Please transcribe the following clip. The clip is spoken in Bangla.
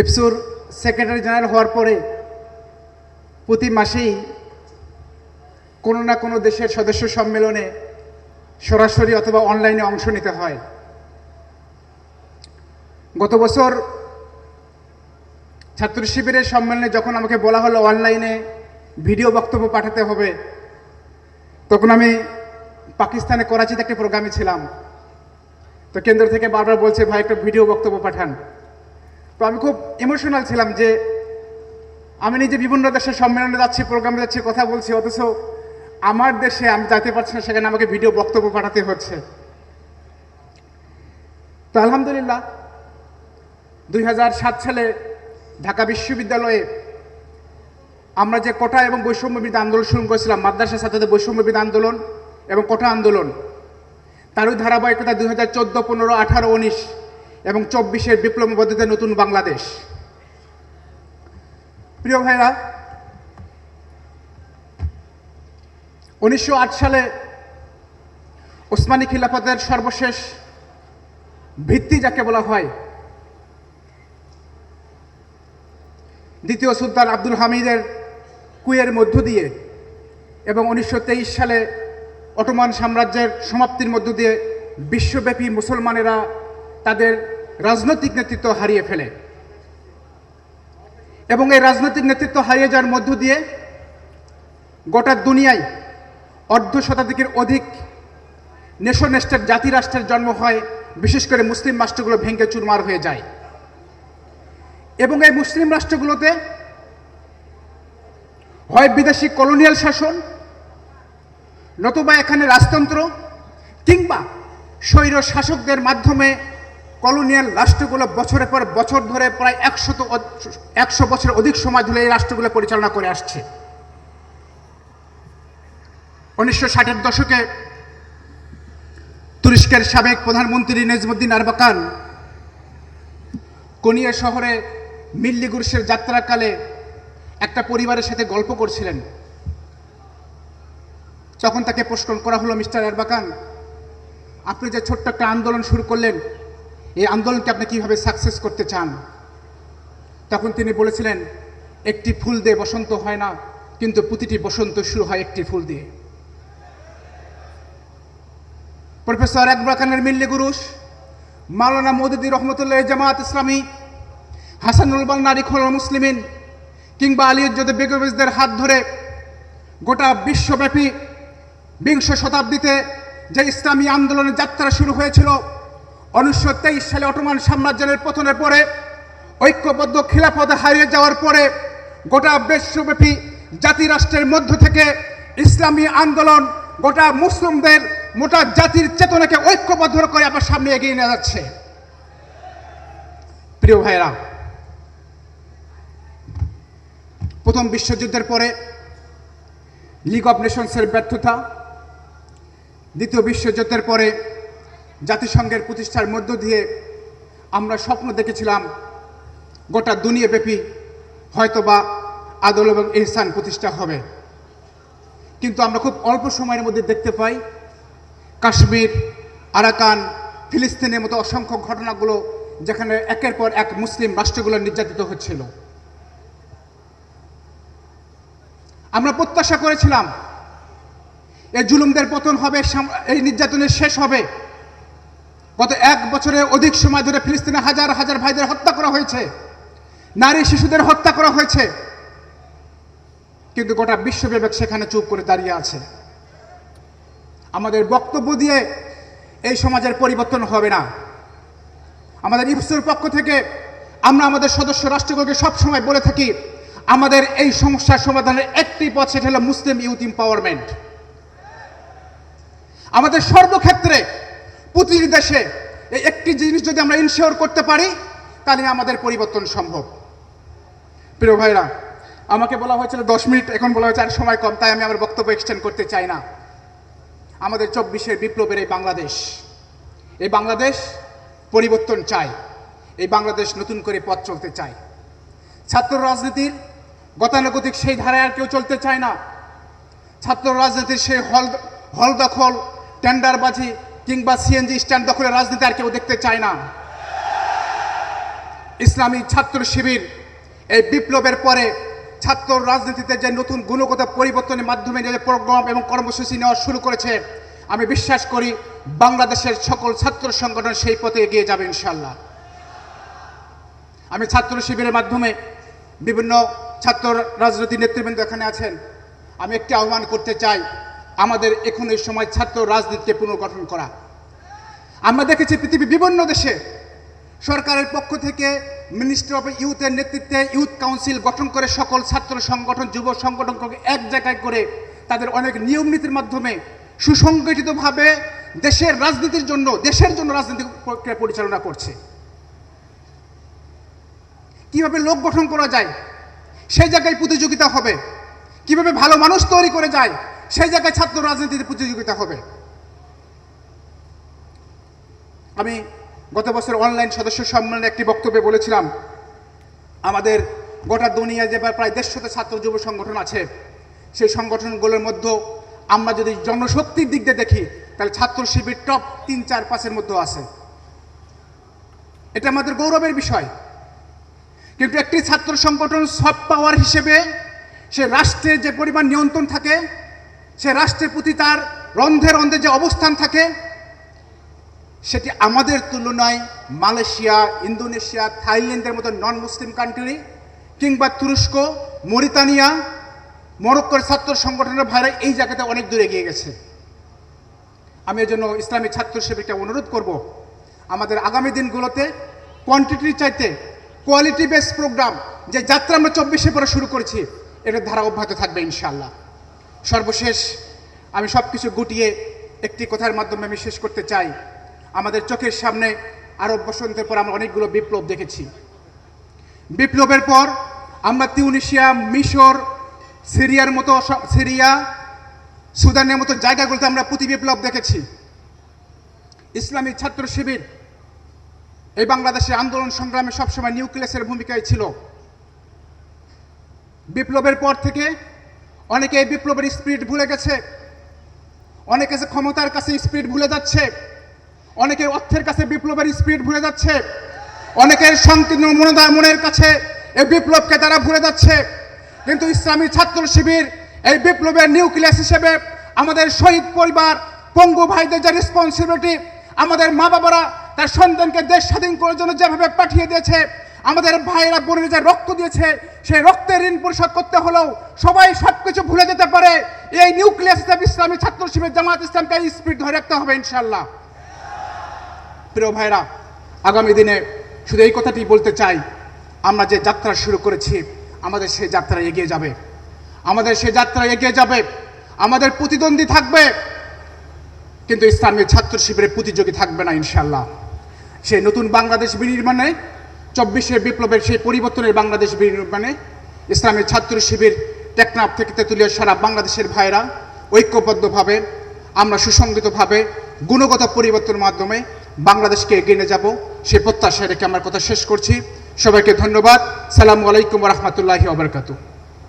ইপসুর সেক্রেটারি জেনারেল হওয়ার পরে প্রতি মাসেই কোনো না কোনো দেশের সদস্য সম্মেলনে সরাসরি অথবা অনলাইনে অংশ নিতে হয়। গত বছর ছাত্র শিবিরের সম্মেলনে যখন আমাকে বলা হলো অনলাইনে ভিডিও বক্তব্য পাঠাতে হবে, তখন আমি পাকিস্তানে করাচিতে একটা প্রোগ্রামে ছিলাম। তো কেন্দ্র থেকে বারবার বলছে, ভাই, একটা ভিডিও বক্তব্য পাঠান। তো আমি খুব ইমোশনাল ছিলাম যে আমি নিজে বিভিন্ন দেশের সম্মেলনে যাচ্ছি প্রোগ্রামে যাচ্ছি, কথা বলছি, অথচ আমার দেশে আমি যাইতে পারছি না, সেখানে আমাকে ভিডিও বক্তব্য পাঠাতে হচ্ছে। তো আলহামদুলিল্লাহ, দুই হাজার সাত সালে ঢাকা বিশ্ববিদ্যালয়ে আমরা যে কোটা এবং বৈষম্যবিদ আন্দোলন শুরু করেছিলাম মাদ্রাসা ছাত্রদের বৈষম্যবিদ আন্দোলন এবং কোটা আন্দোলন, তারই ধারাবাহিকতা দুই হাজার চোদ্দ, পনেরো, আঠারো, উনিশ এবং চব্বিশের বিপ্লব নতুন বাংলাদেশ। প্রিয় ভাইরা, উনিশশো আট সালে ওসমানী খিলাফতের সর্বশেষ ভিত্তি যাকে বলা হয়, দ্বিতীয় সুলতান আব্দুল হামিদের কুয়ের মধ্য দিয়ে এবং উনিশশো তেইশ সালে অটোমান সাম্রাজ্যের সমাপ্তির মধ্য দিয়ে বিশ্বব্যাপী মুসলমানেরা তাদের রাজনৈতিক নেতৃত্ব হারিয়ে ফেলে। এবং এই রাজনৈতিক নেতৃত্ব হারিয়ে যাওয়ার মধ্য দিয়ে গোটা দুনিয়ায় অর্ধ শতাধিকের অধিক নেশন স্টেট জাতি রাষ্ট্রের জন্ম হয়, বিশেষ করে মুসলিম রাষ্ট্রগুলো ভেঙে চুরমার হয়ে যায়। এবং এই মুসলিম রাষ্ট্রগুলোতে হয় বিদেশি কলোনিয়াল শাসন, নতুবা এখানে রাজতন্ত্র কিংবা স্বৈর শাসকদের মাধ্যমে কলোনিয়াল রাষ্ট্রগুলো বছরের পর বছর ধরে প্রায় একশত একশো বছরের অধিক সময় ধরে এই রাষ্ট্রগুলো পরিচালনা করে আসছে। উনিশশো ষাটের দশকে তুরস্কের সাবেক প্রধানমন্ত্রী নেজমুদ্দিন আরবাকান কোনিয়া শহরে মিল্লি গুরুসের যাত্রাকালে একটা পরিবারের সাথে গল্প করছিলেন। তখন তাকে প্রশ্ন করা হলো, মিস্টার আরবাকান, আপনি যে ছোট্ট একটা আন্দোলন শুরু করলেন এই আন্দোলনকে আপনি কীভাবে সাকসেস করতে চান? তখন তিনি বলেছিলেন, একটি ফুল দিয়ে বসন্ত হয় না, কিন্তু প্রতিটি বসন্ত শুরু হয় একটি ফুল দিয়ে। প্রফেসর আকবরাকানের মিল্লি গুরুস মাওলানা মৌদুদি রহমতুল্লাহ Jamaat Islami, Hassan al Banna রিখল মুসলিমিন, কিংবা আলিউজ্জদে বেগবেজদের হাত ধরে গোটা বিশ্বব্যাপী বিংশ শতাব্দীতে যে ইসলামী আন্দোলনের যাত্রা শুরু হয়েছিল উনিশশো তেইশ সালে অটোমান সাম্রাজ্যের পতনের পরে ঐক্যবদ্ধ খিলাফতে হারিয়ে যাওয়ার পরে গোটা বিশ্বব্যাপী জাতিরাষ্ট্রের মধ্য থেকে ইসলামী আন্দোলন গোটা মুসলিমদের মোটা জাতির চেতনাকে ঐক্যবদ্ধ করে আবার সামনে এগিয়ে নিয়ে যাচ্ছে। প্রিয় ভাইরা প্রথম বিশ্বযুদ্ধের পরে লিগ অব নেশনসের ব্যর্থতা, দ্বিতীয় বিশ্বযুদ্ধের পরে জাতিসংঘের প্রতিষ্ঠার মধ্য দিয়ে আমরা স্বপ্ন দেখেছিলাম গোটা দুনিয়াব্যাপী হয়তোবা আদল এবং ইহসান প্রতিষ্ঠা হবে। কিন্তু আমরা খুব অল্প সময়ের মধ্যে দেখতে পাই কাশ্মীর, আরাকান, ফিলিস্তিনের মতো অসংখ্য ঘটনাগুলো যেখানে একের পর এক মুসলিম রাষ্ট্রগুলো নির্যাতিত হচ্ছিল। আমরা প্রত্যাশা করেছিলাম, এই জুলুমদের পতন হবে এই নির্যাতনের শেষ হবে। গত এক বছরের অধিক সময় ধরে ফিলিস্তিনে হাজার হাজার ভাইদের হত্যা করা হয়েছে। নারী শিশুদের হত্যা করা হয়েছে। কিন্তু গোটা বিশ্বব্যাপক সেখানে চুপ করে দাঁড়িয়ে আছে। আমাদের বক্তব্য দিয়ে এই সমাজের পরিবর্তন হবে না। আমাদের ইফসুর পক্ষ থেকে আমরা আমাদের সদস্য রাষ্ট্রগুলোকে সবসময় বলে থাকি, আমাদের এই সমস্যার সমাধানের একটি পথ সেটা হলো মুসলিম ইউথ এম্পাওয়ারমেন্ট। আমাদের সর্বক্ষেত্রে প্রতিটি দেশে এই একটি জিনিস যদি আমরা ইনশিওর করতে পারি, তাহলে আমাদের পরিবর্তন সম্ভব। প্রিয় ভাইরা, আমাকে বলা হয়েছিল দশ মিনিট, এখন বলা হয়েছে আর সময় কম, তাই আমি আমার বক্তব্য এক্সটেন্ড করতে চাই না। আমাদের চব্বিশের বিপ্লবের এই বাংলাদেশ এই বাংলাদেশ পরিবর্তন চায় এই বাংলাদেশ নতুন করে পথ চলতে চায় ছাত্র রাজনীতির গতানুগতিক সেই ধারায় আর কেউ চলতে চায় না। ছাত্র রাজনীতির সেই হল হল দখল, টেন্ডারবাজি কিংবা সিএনজি স্ট্যান্ড দখলের রাজনীতি আর কেউ দেখতে চায় না। ইসলামী ছাত্র শিবির এই বিপ্লবের পরে ছাত্র রাজনীতিতে যে নতুন গুণগত পরিবর্তনের মাধ্যমে যে প্রোগ্রাম এবং কর্মসূচি নেওয়া শুরু করেছে, আমি বিশ্বাস করি বাংলাদেশের সকল ছাত্র সংগঠন সেই পথে এগিয়ে যাবে ইনশাল্লাহ আমি ছাত্র শিবিরের মাধ্যমে বিভিন্ন ছাত্র রাজনৈতিক নেতৃবৃন্দ এখানে আছেন। আমি একটি আহ্বান করতে চাই আমাদের এখন এই সময় ছাত্র রাজনীতিকে পুনর্গঠন করা। আমরা দেখেছি পৃথিবীর বিভিন্ন দেশে সরকারের পক্ষ থেকে মিনিস্ট্রি অফ ইউথের নেতৃত্বে ইউথ কাউন্সিল গঠন করে সকল ছাত্র সংগঠন, যুব সংগঠনকে এক জায়গায় করে তাদের অনেক নিয়ম নীতির মাধ্যমে সুসংগঠিতভাবে দেশের রাজনীতির জন্য, দেশের জন্য রাজনীতি প্রক্রিয়া পরিচালনা করছে। কীভাবে লোক গঠন করা যায়? সেই জায়গায় প্রতিযোগিতা হবে। কীভাবে ভালো মানুষ তৈরি করে যায়? সেই জায়গায় ছাত্র রাজনীতিতে প্রতিযোগিতা হবে। আমি গত বছর অনলাইন সদস্য সম্মেলনে একটি বক্তব্যে বলেছিলাম, আমাদের গোটা দুনিয়া যে প্রায় দেড়শোতে ছাত্র যুব সংগঠন আছে, সেই সংগঠনগুলোর মধ্যে আমরা যদি জনশক্তির দিক দিয়ে দেখি, তাহলে ছাত্র শিবির টপ তিন, চার, পাঁচের মধ্যে আছে। এটা আমাদের গৌরবের বিষয়। কিন্তু একটি ছাত্র সংগঠন সফট পাওয়ার হিসেবে সে রাষ্ট্রের যে পরিমাণ নিয়ন্ত্রণ থাকে সে রাষ্ট্রের প্রতি তার রন্ধে রন্ধে যে অবস্থান থাকে, সেটি আমাদের তুলনায় মালয়েশিয়া, ইন্দোনেশিয়া, থাইল্যান্ডের মতো নন মুসলিম কান্ট্রি কিংবা তুরস্ক, মরিতানিয়া, মরক্কোর ছাত্র সংগঠনের ভাইরা এই জায়গাতে অনেক দূরে এগিয়ে গেছে। আমি এর জন্য ইসলামী ছাত্র শিবিরকে অনুরোধ করব। আমাদের আগামী দিনগুলোতে কোয়ান্টিটির চাইতে কোয়ালিটি বেস প্রোগ্রাম যে যাত্রা আমরা চব্বিশে পরে শুরু করেছি, এটার ধারা অব্যাহত থাকবে ইনশাল্লাহ সর্বশেষ, আমি সব কিছু গুটিয়ে একটি কথার মাধ্যমে আমি শেষ করতে চাই। আমাদের চোখের সামনে আরব বসন্তের পর আমরা অনেকগুলো বিপ্লব দেখেছি। বিপ্লবের পর আমরা তিউনিশিয়া, মিশর, সিরিয়ার মতো সিরিয়া, সুদানের মতো জায়গাগুলোতে আমরা প্রতি বিপ্লব দেখেছি। ইসলামী ছাত্র শিবির, এই বাংলাদেশের আন্দোলন সংগ্রামে সবসময় নিউক্লিয়াসের ভূমিকায় ছিল। বিপ্লবের পর থেকে অনেকে এই বিপ্লবের স্পিরিট ভুলে গেছে। অনেকে যে ক্ষমতার কাছে স্পিরিট ভুলে যাচ্ছে। অনেকে অর্থের কাছে বিপ্লবের স্পিরিট ভুলে যাচ্ছে। অনেকের সংকীর্ণ মনোদয় মনের কাছে এই বিপ্লবকে তারা ভুলে যাচ্ছে। কিন্তু ইসলামী ছাত্র শিবির এই বিপ্লবের নিউক্লিয়াস হিসেবে আমাদের শহীদ পরিবার, পঙ্গু ভাইদের যে রেসপন্সিবিলিটি আমাদের মা বাবারা তার সন্তানকে দেশ স্বাধীন করার জন্য যেভাবে পাঠিয়ে দিয়েছে আমাদের ভাইয়েরা বোনেরা যে রক্ত দিয়েছে, সেই রক্তের ঋণ পরিশোধ করতে হলেও সবাই সব কিছু ভুলে যেতে পারে। এই নিউক্লিয়াস ইসলামী ছাত্র শিবির জামাত ইসলামকে স্পিড ধরে রাখতে হবে ইনশাল্লাহ প্রিয় ভাইরা আগামী দিনে শুধু এই কথাটি বলতে চাই, আমরা যে যাত্রা শুরু করেছি, আমাদের সেই যাত্রা এগিয়ে যাবে। আমাদের সেই যাত্রা এগিয়ে যাবে। আমাদের প্রতিদ্বন্দ্বী থাকবে। কিন্তু ইসলামের ছাত্র শিবিরের প্রতিযোগী থাকবে না ইনশাল্লাহ সেই নতুন বাংলাদেশ বিনির্মাণে চব্বিশের বিপ্লবের সেই পরিবর্তনের বাংলাদেশ বিনির্মাণে ইসলামের ছাত্র শিবির টেকনাফ থেকে তেঁতুলিয়া সারা বাংলাদেশের ভাইরা ঐক্যবদ্ধভাবে, আমরা সুসংগতভাবে গুণগত পরিবর্তনের মাধ্যমে বাংলাদেশকে এগিয়ে নিয়ে যাব। সে প্রত্যাশা রেখে আমার কথা শেষ করছি। সবাইকে ধন্যবাদ। সালামু আলাইকুম রহমতুল্লাহি ওবরকাতু